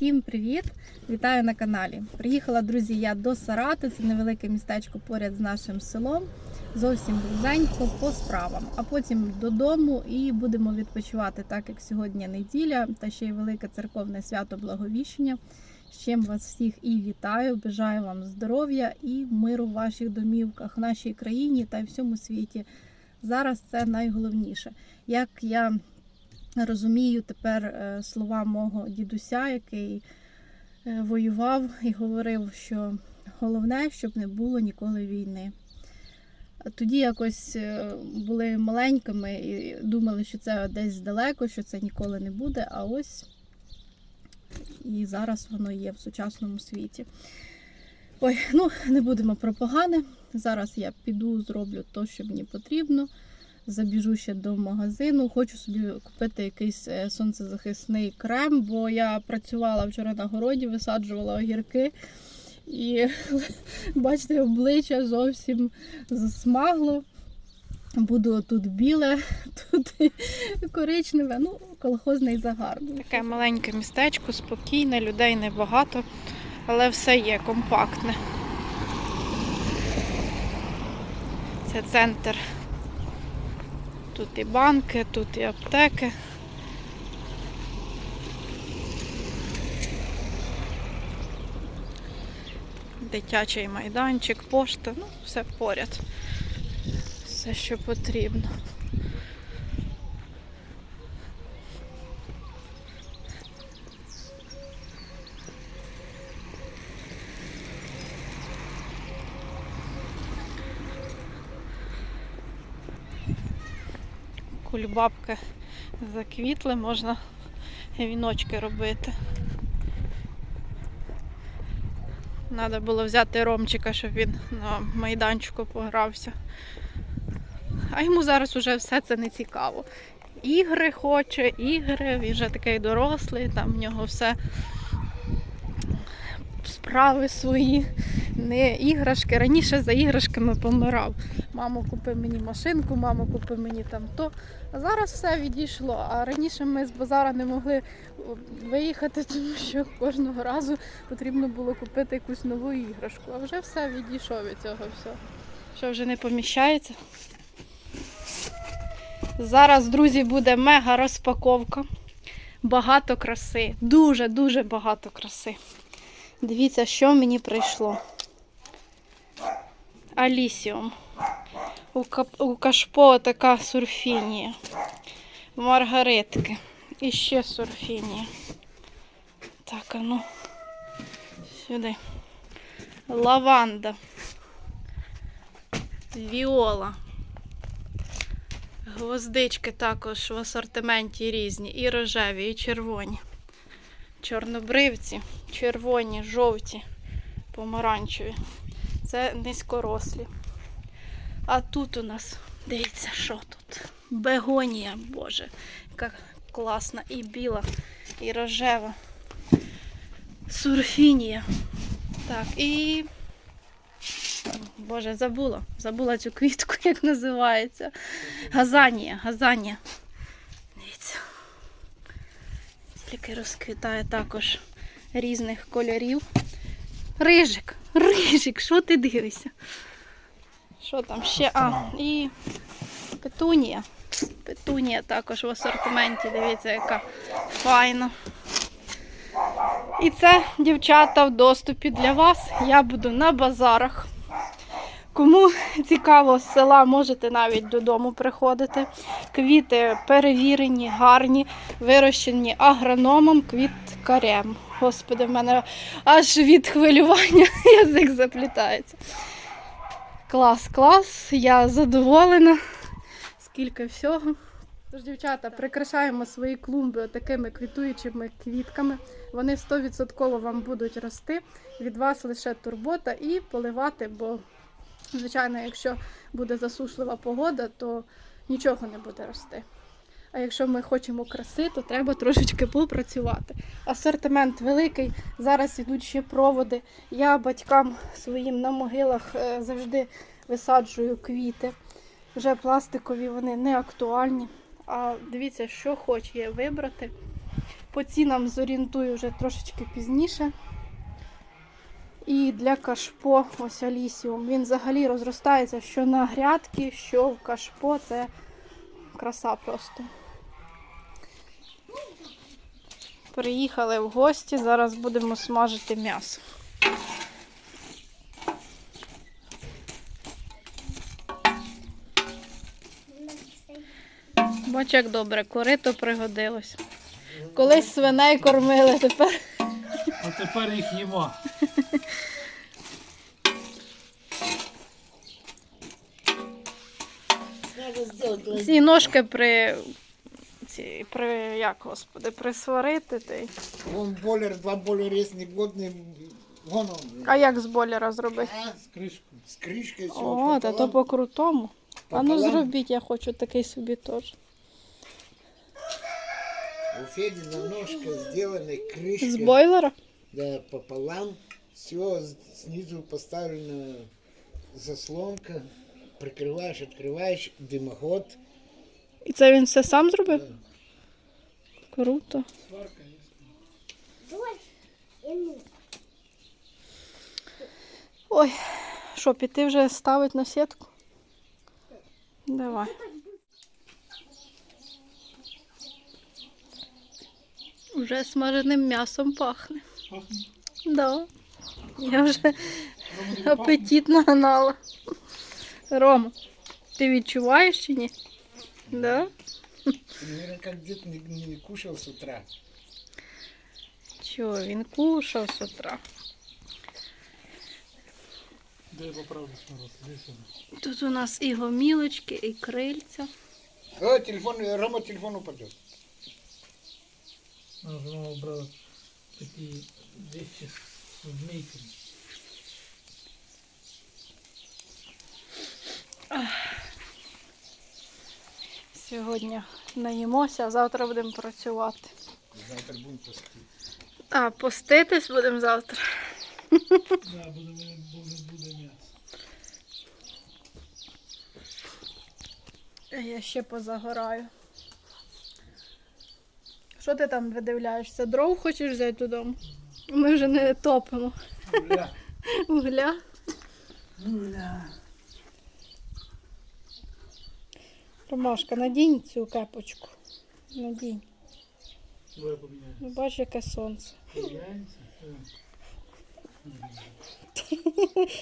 Всім привіт! Вітаю на каналі. Приїхала, друзі, я до Сарати, це невелике містечко поряд з нашим селом. Зовсім близенько по справам. А потім додому і будемо відпочивати, так як сьогодні неділя та ще й велике церковне свято Благовіщення. З чим вас всіх і вітаю. Бажаю вам здоров'я і миру в ваших домівках, в нашій країні та й всьому світі. Зараз це найголовніше. Як я розумію тепер е, слова мого дідуся, який е, воював і говорив, що головне, щоб не було ніколи війни. Тоді якось е, були маленькими і думали, що це десь далеко, що це ніколи не буде. А ось і зараз воно є в сучасному світі. Ой, ну не будемо про погане. Зараз я піду, зроблю те, що мені потрібно. Забіжу ще до магазину. Хочу собі купити якийсь е, сонцезахисний крем, бо я працювала вчора на городі, висаджувала огірки. І бачите, обличчя зовсім засмагло. Буду тут біле, тут коричневе, ну, колхозний загар. Таке маленьке містечко, спокійне, людей небагато, але все є компактне. Це центр. Тут і банки, тут і аптеки. Дитячий майданчик, пошта, ну, все поряд. Все, що потрібно. Кульбабки заквітли, можна віночки робити. Треба було взяти Ромчика, щоб він на майданчику погрався. А йому зараз уже все це не цікаво. Ігри хоче, ігри, він вже такий дорослий, там в нього все справи свої, не іграшки. Раніше за іграшками помирав. Мамо, купи мені машинку, мамо, купи мені там то. А зараз все відійшло. А раніше ми з базара не могли виїхати, тому що кожного разу потрібно було купити якусь нову іграшку. А вже все відійшов від цього всього. Що вже не поміщається. Зараз, друзі, буде мега розпаковка. Багато краси. Дуже-дуже багато краси. Дивіться, що мені прийшло. Алісіум. У, кашпо така сурфінія. Маргаритки. І ще сурфінія. Так, а ну. Сюди. Лаванда. Віола. Гвоздички також в асортименті різні. І рожеві, і червоні. Чорнобривці, червоні, жовті, помаранчеві. Це низькорослі. А тут у нас, дивіться, що тут? Бегонія, боже, яка класна і біла, і рожева. Сурфінія. Так, і. Боже, забула. Забула цю квітку, як називається. Газанія, газанія. Дивіться. Тільки розквітає також різних кольорів. Рижик, рижик, що ти дивишся? Що там ще? А, і петунія. Петунія також в асортименті, дивіться, яка файна. І це, дівчата, в доступі для вас. Я буду на базарах. Кому цікаво з села, можете навіть додому приходити. Квіти перевірені, гарні, вирощені агрономом, квіткарем. Господи, в мене аж від хвилювання язик заплітається. Клас, клас, я задоволена. Скільки всього. Тож, дівчата, прикрашаємо свої клумби такими квітуючими квітками. Вони 100% вам будуть рости. Від вас лише турбота і поливати, бо, звичайно, якщо буде засушлива погода, то нічого не буде рости. А якщо ми хочемо краси, то треба трошечки попрацювати. Асортимент великий. Зараз ідуть ще проводи. Я батькам своїм на могилах е, завжди висаджую квіти. Вже пластикові вони не актуальні. А дивіться, що хоч є вибрати. По цінам зорієнтую вже трошечки пізніше. І для кашпо, ось алісіум, він взагалі розростається що на грядки, що в кашпо. Це краса просто. Приїхали в гості, зараз будемо смажити м'ясо. Бач, як добре, корито пригодилось. Колись свиней кормили, тепер А тепер їх їмо. ці ножки при. Ці, при як, господи, присварити. Та й- Вон болер, два болер есть негодные. Вон он. А як з бойлера зробити? А, З кришкою. с крышкой все. О, та то по-крутому. А ну Пополам. зробіть, я хочу такий собі теж. У Феди на ножка сделаны крышкой. З бойлера? Да, пополам. Все, снизу поставлена заслонка. Прикрываешь, открываешь, дымоход. І це він все сам зробив? Да. Круто. Сварка є. Ой, що, піти вже ставить на сітку? Давай. Уже смаженим м'ясом пахне. Пахне? Да. Я вже Воно тобі пахне? апетит нагнала. Рома, ти відчуваєш чи ні? Да? Наверное, как дед не, не кушал с утра. Чого, він кушав з утра. Я поправлю шнурок? Тут у нас і гомілочки, і крильця. О, телефон, Рома телефон упадет. Вона вже мама брала такі вещи з змійками. Сьогодні наїмося, а завтра будемо працювати. Завтра будем пустить. А, поститись будемо завтра. Да, буде, буде, буде м'ясо. Я ще позагораю. Що ти там видивляєшся? Дров хочеш взяти додому? Ми вже не топимо. Бля. Угля. Бля. Ромашка, надінь цю кепочку. Надінь. Давай поміняємо. Ну, бач, яке сонце. Поміняємося?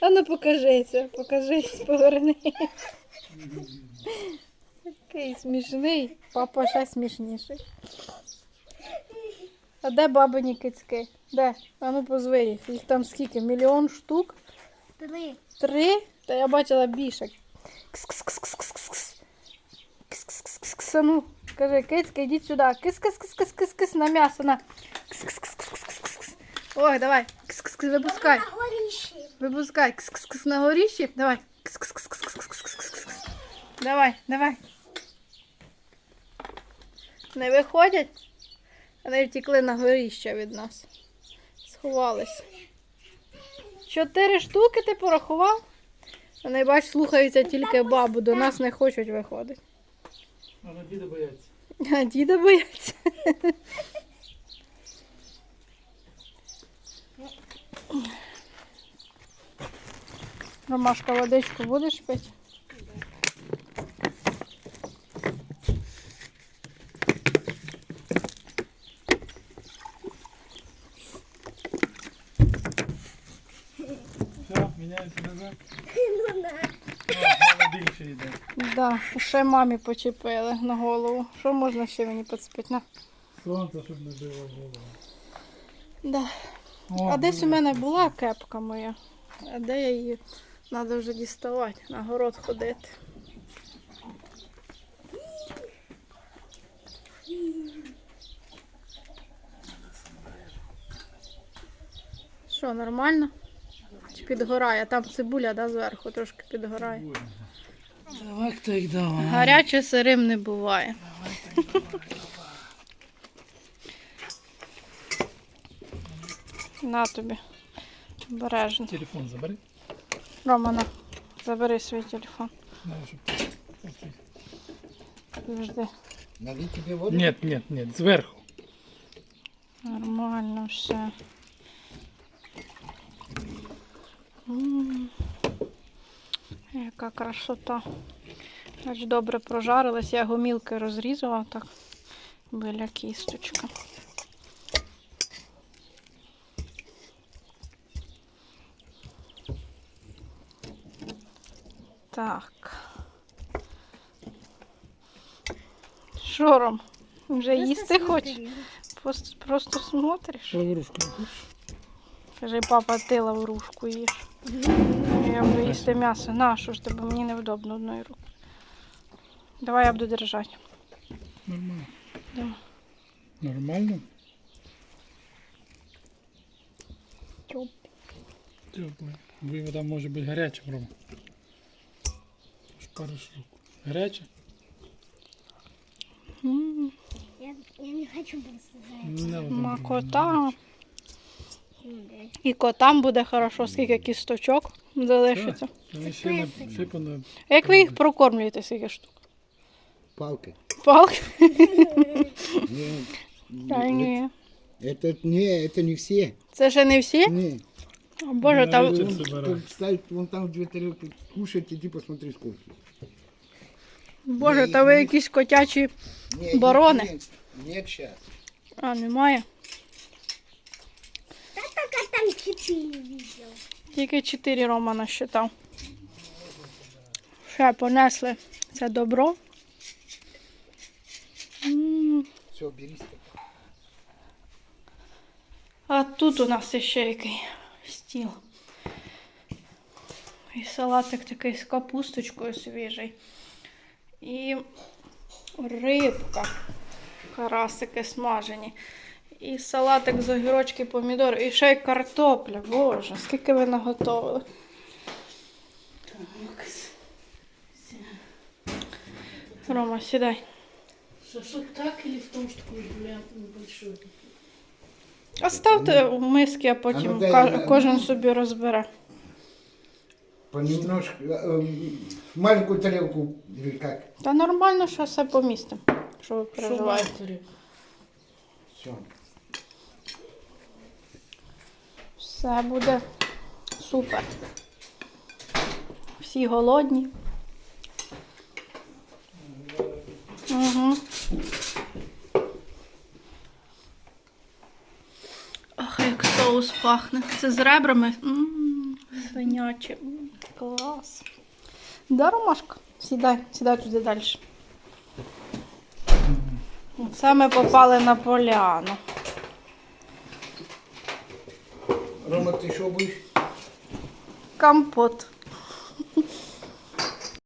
А ну покажися, покажись, поверни. Такий смішний, папа ще смішніший. А де бабині кицьки? Де? А ну позви їх. Їх там скільки? Мільйон штук? Три. Три? Та я бачила більше. Кс-кс-кс-кс-кс-кс. Кс-кс-кс-кс-кс. Ну, кажи, кицька, йдіть сюди. Кис-кис-кис-кис-кис-кис на м'ясо, на. Кс-кс-кс-кс-кс-кс. Ой, давай. Кс-кс-кс, випускай. Горіші. Випускай. Кс-кс-кс на горіші. Давай. Кс-кс-кс-кс-кс-кс-кс. Давай, давай. Не виходять? Вони втекли на горіще від нас. Сховались. Чотири штуки ти порахував? Вони, бач, слухаються тільки бабу, до нас не хочуть виходити. Вона діда бояться. А діда бояться. Ромашка, водичку будеш пити? Все, міняємося назад. більше йде. Да, ще мамі почепили на голову. Що можна ще мені підспити? На. Сонце, щоб не било голову. Да. О, А десь у мене була кепка моя. А де я її? Треба вже діставати, на город ходити. Що, нормально? Чи підгорає? Там цибуля, да, зверху трошки підгорає. Давай хто їх давай. Гаряче сирим не буває. На тобі. Обережно. Телефон забери. Романа, забери свій телефон. Ти- Налить тебе воду? Нет, нет, нет, зверху. Нормально все. М, Яка красота. Аж добре прожарилась, я гомілки розрізала так біля кісточка. Так. Що, Ром? Вже їсти хочеш? Просто, просто смотриш. Лаврушку? Каже, папа, ти лаврушку їш. Я буду їсти м'ясо. На, що ж тебе, мені невдобно одною рукою. Давай я буду держати. Нормально. Да. Нормально? Тьоп. Тепле. Бо вода може бути гаряча, Рома. Шпариш руку. Гаряча? М, Я, я не хочу просто знать. Не вода. Макота. Ну, да. І котам буде хорошо, скільки кісточок залишиться. Вони ще не всипано. Як ви їх прокормлюєте, скільки штук? Палкой. Палки? Не, Та ні. Это, не, это не все. Це ще не всі? Не. О, Боже, там Навіть- Вон, собирай. ставь вон там две тарелки, кушать, иди посмотри сколько. Боже, та ви якісь котячі. Нет, Бароны. Нет, нет, сейчас. А, немає. Четыре видел. Тільки 4 Рома насчитав. Ще понесли це добро. Все, бери. А тут у нас ще який стіл. І салатик такий з капусточкою свіжий. І рибка. Карасики смажені. І салатик з огірочки, помідори. І ще й картопля. Боже, скільки ви наготовили. Рома, сідай. Шашлык так или в том, что такой бриллиант большой? Оставте в миски, а А потім ну, дай, ка- дай. кожен собі розбере. Понемножку. э, э, маленькую тарелку или как? Та нормально, що все помістимо, що ви Что переживаєте. матери? Все. Все буде супер. Всі голодні. Угу. Ах, як соус пахне. Це з ребрами. М. М, Клас. Да, Ромашка? Сідай, сідай туди далі. Це ми попали на поляну. Ты что будешь? Компот.